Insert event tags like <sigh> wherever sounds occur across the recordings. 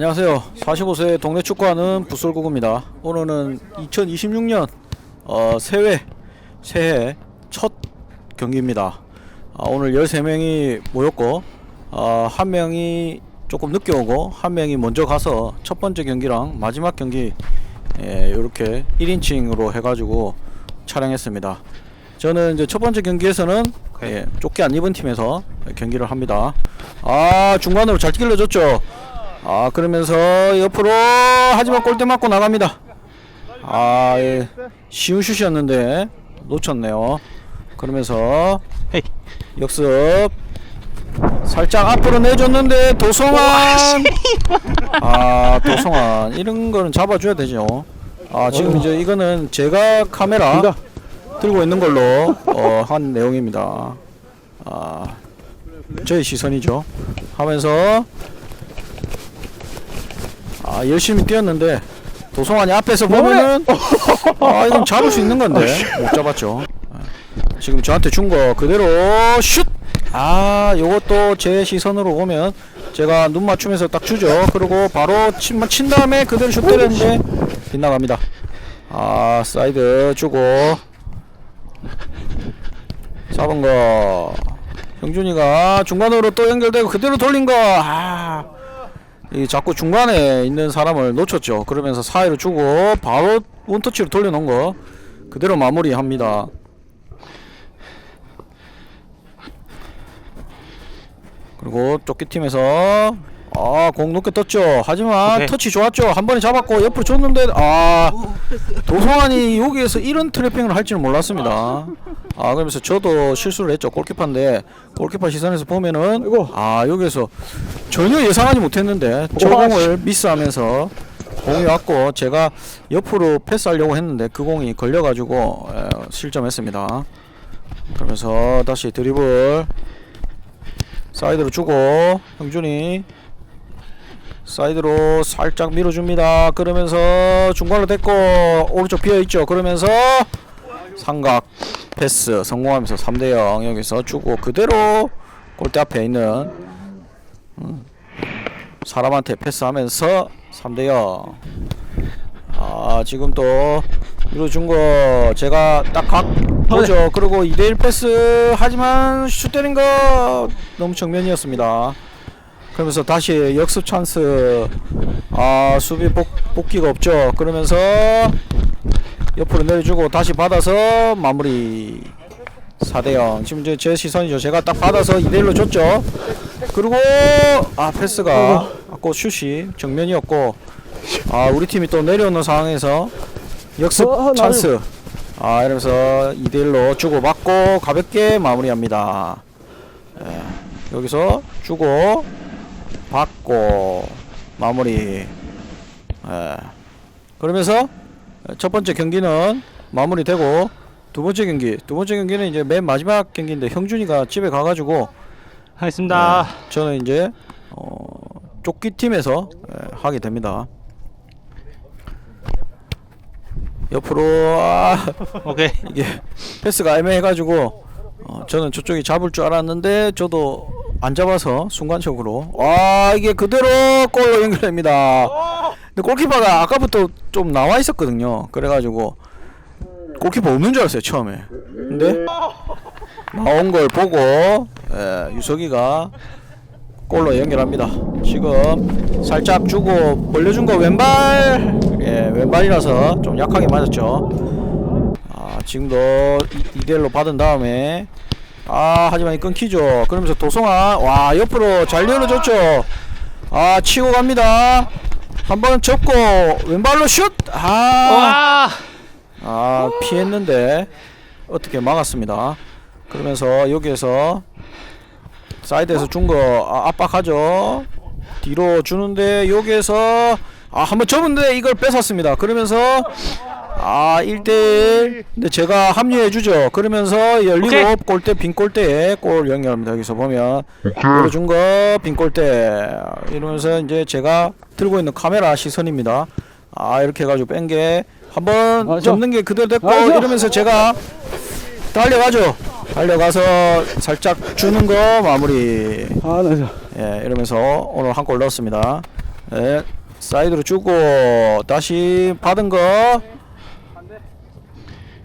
안녕하세요. 45세 동네 축구하는 부설구구입니다. 오늘은 2026년 어, 새해 새해 첫 경기입니다. 아, 오늘 13명이 모였고 어, 한 명이 조금 늦게 오고 한 명이 먼저 가서 첫 번째 경기랑 마지막 경기 예, 이렇게 1인칭으로 해가지고 촬영했습니다. 저는 이제 첫 번째 경기에서는 예, 좁게 안 입은 팀에서 경기를 합니다. 아 중간으로 잘 길러줬죠. 아 그러면서 옆으로 하지만 골대 맞고 나갑니다. 아 예, 쉬운 슛이었는데 놓쳤네요. 그러면서 헤이. 역습 살짝 앞으로 내줬는데 도성환 아 도성환 이런 거는 잡아줘야 되죠. 아 지금 이제 이거는 제가 카메라 들고 있는 걸로 어, 한 내용입니다. 아 저의 시선이죠. 하면서 아 열심히 뛰었는데 도성환이 앞에서 보면은 아 이건 잡을 수 있는 건데 못 잡았죠. 아, 지금 저한테 준 거 그대로 슛. 아 요것도 제 시선으로 보면 제가 눈 맞추면서 딱 주죠. 그리고 바로 친, 친 다음에 그대로 슛 때렸는데 빗나갑니다. 아 사이드 주고 잡은 거 형준이가 중간으로 또 연결되고 그대로 돌린 거 아. 이 자꾸 중간에 있는 사람을 놓쳤죠. 그러면서 사이로 주고 바로 원터치로 돌려놓은 거 그대로 마무리합니다. 그리고 쫓기팀에서 아 공 높게 떴죠. 하지만 오케이. 터치 좋았죠. 한 번에 잡았고 옆으로 줬는데 아 도성환이 여기에서 이런 트래핑을 할 줄은 몰랐습니다. 아 그러면서 저도 실수를 했죠. 골키퍼인데 골키퍼 시선에서 보면은 아 여기에서 전혀 예상하지 못했는데 저 공을 미스하면서 공이 왔고 제가 옆으로 패스하려고 했는데 그 공이 걸려가지고 에, 실점했습니다. 그러면서 다시 드리블 사이드로 주고 형준이 사이드로 살짝 밀어줍니다. 그러면서 중간으로 됐고 오른쪽 비어 있죠. 그러면서 삼각 패스 성공하면서 3대 0 여기서 주고 그대로 골대 앞에 있는 음, 사람한테 패스하면서 3대 0. 아 지금 또 밀어준 거 제가 딱각 보죠. 그리고 2대1 패스 하지만 슛 때린 거 너무 정면이었습니다. 그러면서 다시 역습 찬스 아 수비 복, 복귀가 없죠. 그러면서 옆으로 내려주고 다시 받아서 마무리 4대0 지금 이제 제 시선이죠. 제가 딱 받아서 2대1로 줬죠. 그리고 아 패스가 아까 슛이 정면이었고 아 우리 팀이 또 내려오는 상황에서 역습 어, 나는- 찬스 아 이러면서 2대1로 주고 받고 가볍게 마무리합니다 예, 여기서 주고 받고 마무리 예. 그러면서 첫 번째 경기는 마무리되고 두 번째 경기 두 번째 경기는 이제 맨 마지막 경기인데 형준이가 집에 가가지고 하겠습니다. 네, 저는 이제 어, 쫓기 팀에서 예, 하게 됩니다. 옆으로 아, 오케이. 이게 패스가 애매해가지고 어, 저는 저쪽이 잡을 줄 알았는데 저도 안 잡아서 순간적으로 와 이게 그대로 골로 연결됩니다. 근데 골키퍼가 아까부터 좀 나와 있었거든요. 그래가지고 골키퍼 없는 줄 알았어요 처음에. 근데 나온 걸 보고 예, 유석이가 골로 연결합니다. 지금 살짝 주고 벌려준 거 왼발 예 왼발이라서 좀 약하게 맞았죠. 아 지금도 이, 이대로 받은 다음에 아 하지만 이 끊기죠. 그러면서 도성아 와 옆으로 잘 열어줬죠. 아 치고 갑니다. 한번 접고 왼발로 슛. 아, 와. 아 피했는데 어떻게 막았습니다. 그러면서 여기에서 사이드에서 준거 아, 압박하죠. 뒤로 주는데 여기에서 아 한번 접은데 이걸 뺏었습니다. 그러면서 아 1대1 근데 제가 합류해 주죠. 그러면서 열리고 오케이. 골대 빈 골대에 골 연결합니다. 여기서 보면 열어준 거빈 골대 이러면서 이제 제가 들고 있는 카메라 시선입니다. 아 이렇게 해가지고 뺀 게 한번 맞아. 접는 게 그대로 됐고 맞아. 이러면서 제가 달려가죠. 달려가서 살짝 주는 거 마무리. 아, 나 저. 예, 이러면서 오늘 한 골 넣었습니다. 예, 사이드로 주고 다시 받은 거.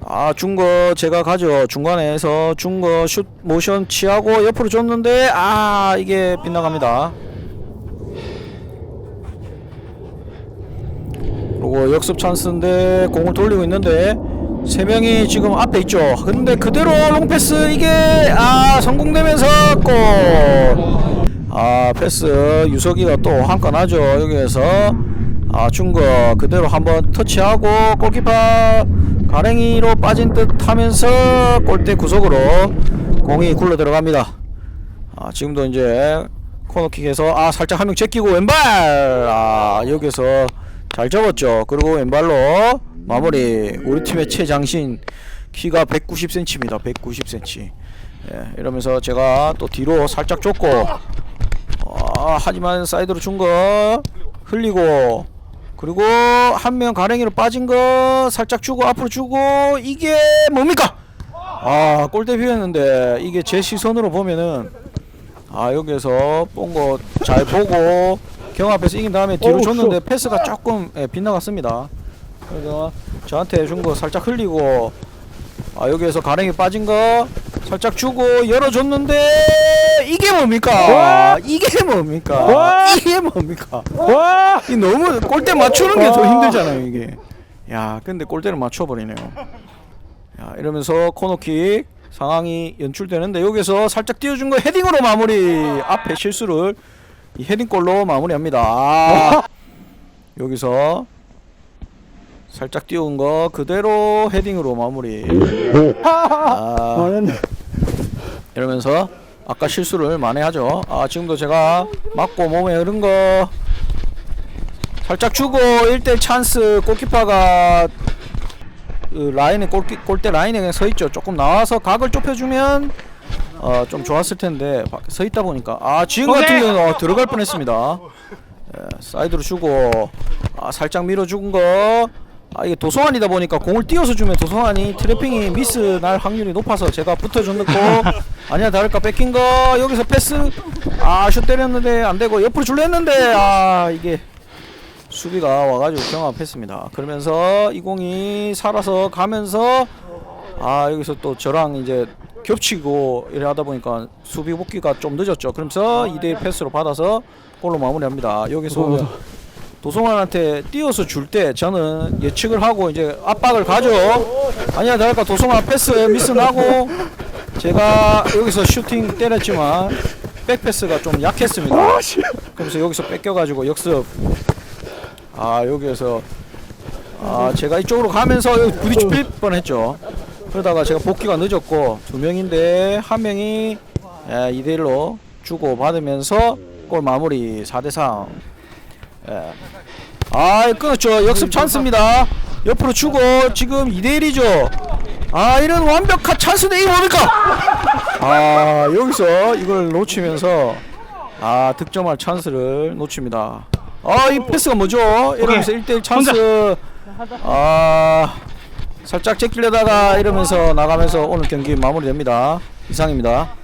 아, 준거 제가 가죠. 중간에서 준거슛 모션 취하고 옆으로 줬는데 아, 이게 빗나갑니다. 그리고 역습 찬스인데 공을 돌리고 있는데 세 명이 지금 앞에 있죠. 근데 그대로 롱패스 이게 아 성공되면서 골. 아 패스 유석이가 또 한 건 하죠. 여기에서 아준거 그대로 한번 터치하고 골키퍼 가랭이로 빠진 듯 하면서 골대 구석으로 공이 굴러 들어갑니다. 아 지금도 이제 코너킥에서 아 살짝 한 명 제끼고 왼발! 아 여기서 잘 접었죠. 그리고 왼발로 마무리. 우리 팀의 최장신 키가 190cm입니다. 190cm 예, 이러면서 제가 또 뒤로 살짝 줬고 아, 하지만 사이드로 준 거 흘리고 그리고 한 명 가랭이로 빠진 거 살짝 주고 앞으로 주고 이게 뭡니까 아 골대 비었는데 이게 제 시선으로 보면은 아 여기에서 뽕거 잘 보고 경합에서 이긴 다음에 뒤로 줬는데 패스가 조금 예, 빗나갔습니다. 그래서 저한테 준 거 살짝 흘리고 아 여기에서 가랭이 빠진 거 살짝 주고 열어줬는데 이게 뭡니까? 와! 이게 뭡니까? 와! 이게 뭡니까? 와! 이 너무 골대 맞추는 게더 와! 힘들잖아요 이게. 야 근데 골대를 맞춰버리네요. 야 이러면서 코너킥 상황이 연출되는데 여기서 살짝 띄워준 거 헤딩으로 마무리 앞에 실수를 이 헤딩골로 마무리합니다. 아, 여기서 살짝 띄운 거 그대로 헤딩으로 마무리. 아. 이러면서 아까 실수를 만회하죠. 아 지금도 제가 맞고 몸에 흐른 거 살짝 주고 1대 찬스 골키퍼가 그 라인에 골키, 골대 라인에 그냥 서 있죠. 조금 나와서 각을 좁혀주면 어, 좀 좋았을 텐데 밖에 서 있다 보니까 아 지금 같은. 경우는 어, 들어갈 뻔했습니다. 예, 사이드로 주고 아, 살짝 밀어준 거. 아 이게 도성환이다 보니까 공을 띄워서 주면 도성환이 트래핑이 미스 날 확률이 높아서 제가 붙어줬고 <laughs> 아니야 다를까 뺏긴 거 여기서 패스 아슛 때렸는데 안 되고 옆으로 줄려 했는데 아 이게 수비가 와가지고 경합했습니다. 그러면서 이 공이 살아서 가면서 아 여기서 또 저랑 이제 겹치고 이래 하다 보니까 수비 복귀가 좀 늦었죠. 그러면서 2대1 패스로 받아서 골로 마무리합니다. 여기서 도성환한테 띄워서 줄 때 저는 예측을 하고 이제 압박을 가죠. 아니야 다를까 도성환 패스 미스 나고 제가 여기서 슈팅 때렸지만 백패스가 좀 약했습니다. 그래서 여기서 뺏겨가지고 역습 아 여기에서 아 제가 이쪽으로 가면서 여기 부딪힐 뻔했죠. 그러다가 제가 복귀가 늦었고 두 명인데 한 명이 예, 2대 1로 주고 받으면서 골 마무리 4대 3. 예. 아 끊었죠. 역습 찬스입니다. 옆으로 주고 지금 2대 1이죠. 아 이런 완벽한 찬스인데 이거 뭡니까? 아 여기서 이걸 놓치면서 아 득점할 찬스를 놓칩니다. 아 이 패스가 뭐죠? 이러면서 1대1 찬스 아 살짝 제끼려다가 이러면서 나가면서 오늘 경기 마무리됩니다. 이상입니다.